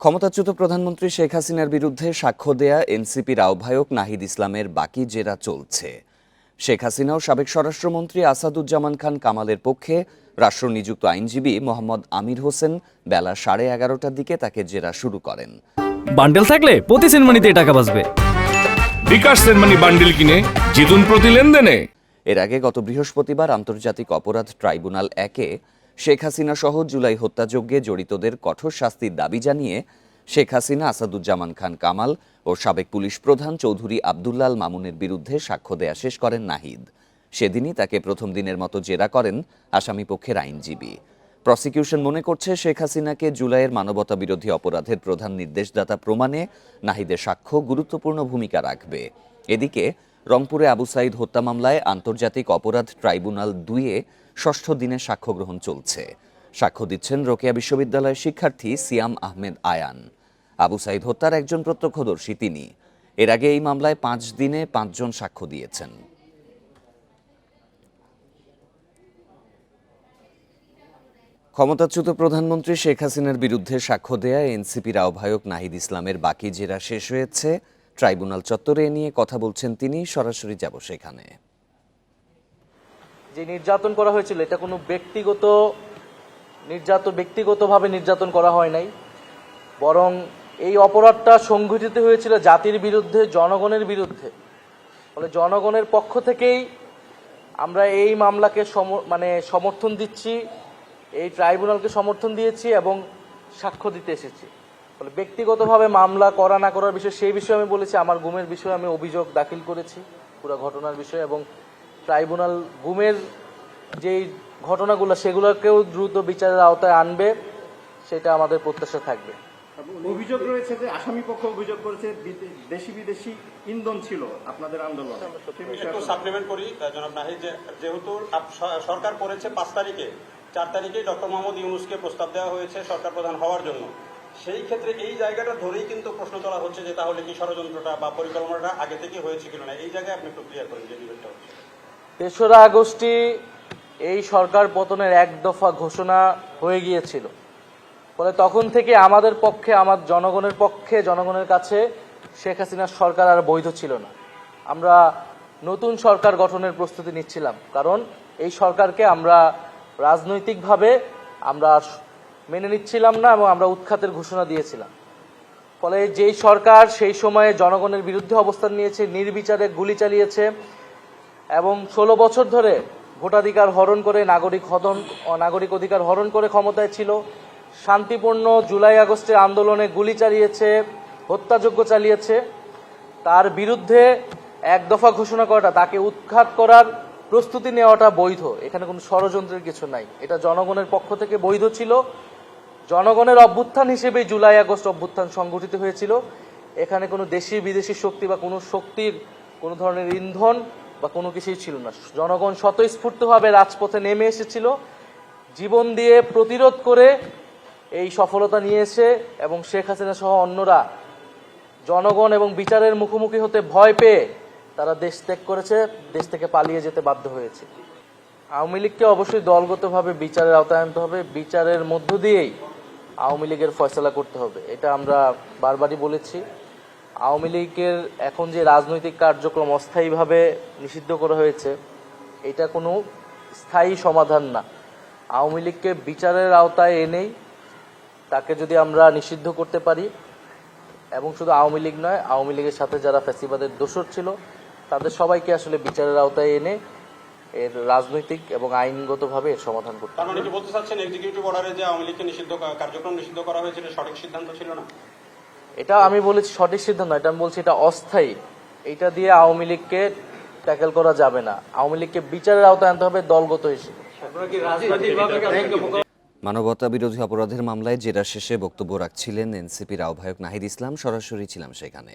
ক্ষমতাচ্যুত প্রধানমন্ত্রী শেখ হাসিনার বিরুদ্ধে সাক্ষ্য দেয়া এনসিপির আহ্বায়ক নাহিদ ইসলামের বাকি জেরা চলছে। শেখ হাসিনা ও সাবেক স্বরাষ্ট্রমন্ত্রী আসাদুজ্জামান খান কামালের পক্ষে রাষ্ট্র নিযুক্ত আইনজীবী মোহাম্মদ আমির হোসেন বেলা সাড়ে এগারোটার দিকে তাকে জেরা শুরু করেন। বান্ডেল থাকলে প্রতি সেনমানিতে টাকা বাঁচবে। বিকাশ সেনমানি বান্ডিল কিনে জিতুন প্রতি লেনদেনে। এর আগে গত বৃহস্পতিবার আন্তর্জাতিক অপরাধ ট্রাইব্যুনাল একে শেখ হাসিনা সহ জুলাই হত্যাযজ্ঞে জড়িতদের কঠোর শাস্তির দাবি জানিয়ে শেখ হাসিনা, আসাদুজ্জামান খান কামাল ও সাবেক পুলিশ প্রধান চৌধুরী আবদুল্লাল মামুনের বিরুদ্ধে সাক্ষ্য দেয়া শেষ করেন নাহিদ। সেদিনই তাকে প্রথম দিনের মতো জেরা করেন আসামি পক্ষের আইনজীবী। প্রসিকিউশন মনে করছে শেখ হাসিনাকে জুলাইয়ের মানবতা বিরোধী অপরাধের প্রধান নির্দেশদাতা প্রমাণে নাহিদের সাক্ষ্য গুরুত্বপূর্ণ ভূমিকা রাখবে। এদিকে রংপুরে আবু সাইদ হত্যা মামলায় আন্তর্জাতিক অপরাধ ট্রাইব্যুনাল দুইয়ে ষষ্ঠ দিনে সাক্ষ্য গ্রহণ চলছে। সাক্ষ্য দিচ্ছেন রোকেয়া বিশ্ববিদ্যালয়ের শিক্ষার্থী সিয়াম আহমেদ আয়ান। আবু সাইদ হত্যার একজন প্রত্যক্ষদর্শী তিনি। এর আগে এই মামলায় পাঁচ দিনে পাঁচজন সাক্ষ্য দিয়েছেন। ক্ষমতাচ্যুত প্রধানমন্ত্রী শেখ হাসিনার বিরুদ্ধে সাক্ষ্য দেয়া এনসিপির আহ্বায়ক নাহিদ ইসলামের বাকি জেরা শেষ হয়েছে। ট্রাইব্যুনাল চত্বরে নিয়ে কথা বলছেন তিনি, সরাসরি যাব সেখানে। যে নির্যাতন করা হয়েছিল, এটা কোনো ব্যক্তিগত নির্যাতন ব্যক্তিগতভাবে নির্যাতন করা হয় নাই। বরং এই অপরাধটা সংঘটিত হয়েছিল জাতির বিরুদ্ধে, জনগণের বিরুদ্ধে। ফলে জনগণের পক্ষ থেকেই আমরা এই মামলাকে সম- মানে সমর্থন দিচ্ছি, এই ট্রাইব্যুনালকে সমর্থন দিয়েছি এবং সাক্ষ্য দিতে এসেছি। ফলে ব্যক্তিগতভাবে মামলা করা না করার বিষয়ে সেই বিষয়ে আমি বলেছি আমার গুমের বিষয়ে আমি অভিযোগ দাখিল করেছি পুরো ঘটনার বিষয়ে এবং ট্রাইব্যুনাল গুমের যেই ঘটনাগুলো সেগুলোকেও দ্রুত বিচারের আওতায় আনবে সেটা আমাদের প্রত্যাশা থাকবে। অভিযোগ রয়েছে যে আসামি পক্ষ অভিযোগ করেছে দেশি বিদেশি ইন্ধন ছিল আপনাদের আন্দোলন। একটু সাপ্লিমেন্ট করি জনাব নাহিদ যে যেহেতু সরকার করেছে পাঁচ তারিখে চার তারিখে ডক্টর মোহাম্মদ ইউনুসকে প্রস্তাব দেওয়া হয়েছে সরকার প্রধান হওয়ার জন্য। সেই ক্ষেত্রে এই জায়গাটা ধরেই কিন্তু প্রশ্ন তোলা হচ্ছে যে তাহলে কি ষড়যন্ত্রটা বা পরিকল্পনাটা আগে থেকে হয়েছে কিনা না? এই জায়গায় আপনি একটু ক্লিয়ার করেন যে হচ্ছে। তেসরা আগস্টই এই সরকার পতনের এক দফা ঘোষণা হয়ে গিয়েছিল। ফলে তখন থেকে আমাদের পক্ষে, আমার জনগণের পক্ষে, জনগণের কাছে শেখ হাসিনার সরকার আর বৈধ ছিল না। আমরা নতুন সরকার গঠনের প্রস্তুতি নিচ্ছিলাম। কারণ এই সরকারকে আমরা রাজনৈতিকভাবে আমরা মেনে নিচ্ছিলাম না এবং আমরা উৎখাতের ঘোষণা দিয়েছিলাম। ফলে যেই সরকার সেই সময়ে জনগণের বিরুদ্ধে অবস্থান নিয়েছে, নির্বিচারে গুলি চালিয়েছে এবং ষোলো বছর ধরে ভোটাধিকার হরণ করে নাগরিক হদন, নাগরিক অধিকার হরণ করে ক্ষমতায় ছিল। শান্তিপূর্ণ জুলাই আগস্টের আন্দোলনে গুলি চালিয়েছে, হত্যাযজ্ঞ চালিয়েছে। তার বিরুদ্ধে এক দফা ঘোষণা করাটা, তাকে উৎখাত করার প্রস্তুতি নেওয়াটা বৈধ। এখানে কোনো ষড়যন্ত্রের কিছু নাই। এটা জনগণের পক্ষ থেকে বৈধ ছিল। জনগণের অভ্যুত্থান হিসেবে জুলাই আগস্ট অভ্যুত্থান সংগঠিত হয়েছিল। এখানে কোনো দেশি বিদেশি শক্তি বা কোনো শক্তির, কোনো ধরনের ইন্ধন বা কোনো কিছুই ছিল না। জনগণ স্বতঃস্ফূর্তভাবে রাজপথে নেমে এসেছিল। জীবন দিয়ে প্রতিরোধ করে এই সফলতা নিয়েছে এবং শেখ হাসিনা সহ অন্যরা জনগণ এবং বিচারের মুখোমুখি হতে ভয় পেয়ে তারা দেশ ত্যাগ করেছে, দেশ থেকে পালিয়ে যেতে বাধ্য হয়েছে। আওয়ামী লীগকে অবশ্যই দলগতভাবে বিচারের আওতায় আনতে হবে। বিচারের মধ্য দিয়েই আওয়ামী লীগের ফয়সলা করতে হবে। এটা আমরা বারবারই বলেছি। আওয়ামী লীগের এখন যে রাজনৈতিক কার্যক্রম অস্থায়ীভাবে নিষিদ্ধ করা হয়েছে, এটা কোনো স্থায়ী সমাধান না। আওয়ামী লীগকে বিচারের আওতায় এনেই তাকে যদি আমরা নিষিদ্ধ করতে পারি, এবং শুধু আওয়ামী লীগ নয়, আওয়ামী লীগের সাথে যারা ফ্যাসিবাদের দোষর ছিল, তাদের সবাইকে আসলে বিচারের আওতায় এনে এর রাজনৈতিক এবং আইনগতভাবে এর সমাধান করতে তার মানে কি বলতে চাচ্ছেন এক্সিকিউটিভ অর্ডারে যে আওয়ামী লীগকে নিষিদ্ধ কার্যক্রম নিষিদ্ধ করা হয়েছে এটা সঠিক সিদ্ধান্ত ছিল না? এটা আমি বলেছি সঠিক সিদ্ধান্ত এটা আমি বলছি এটা অস্থায়ী। এটা দিয়ে আওয়ামী লীগকে ট্যাকেল করা যাবে না। আওয়ামী লীগকে বিচারের আওতায় আনতে হবে দলগত হিসেবে মানবতা বিরোধী অপরাধের মামলায় জেরা শেষে বক্তব্য রাখছিলেন এনসিপির আহ্বায়ক নাহিদ ইসলাম সরাসরি ছিলাম সেখানে।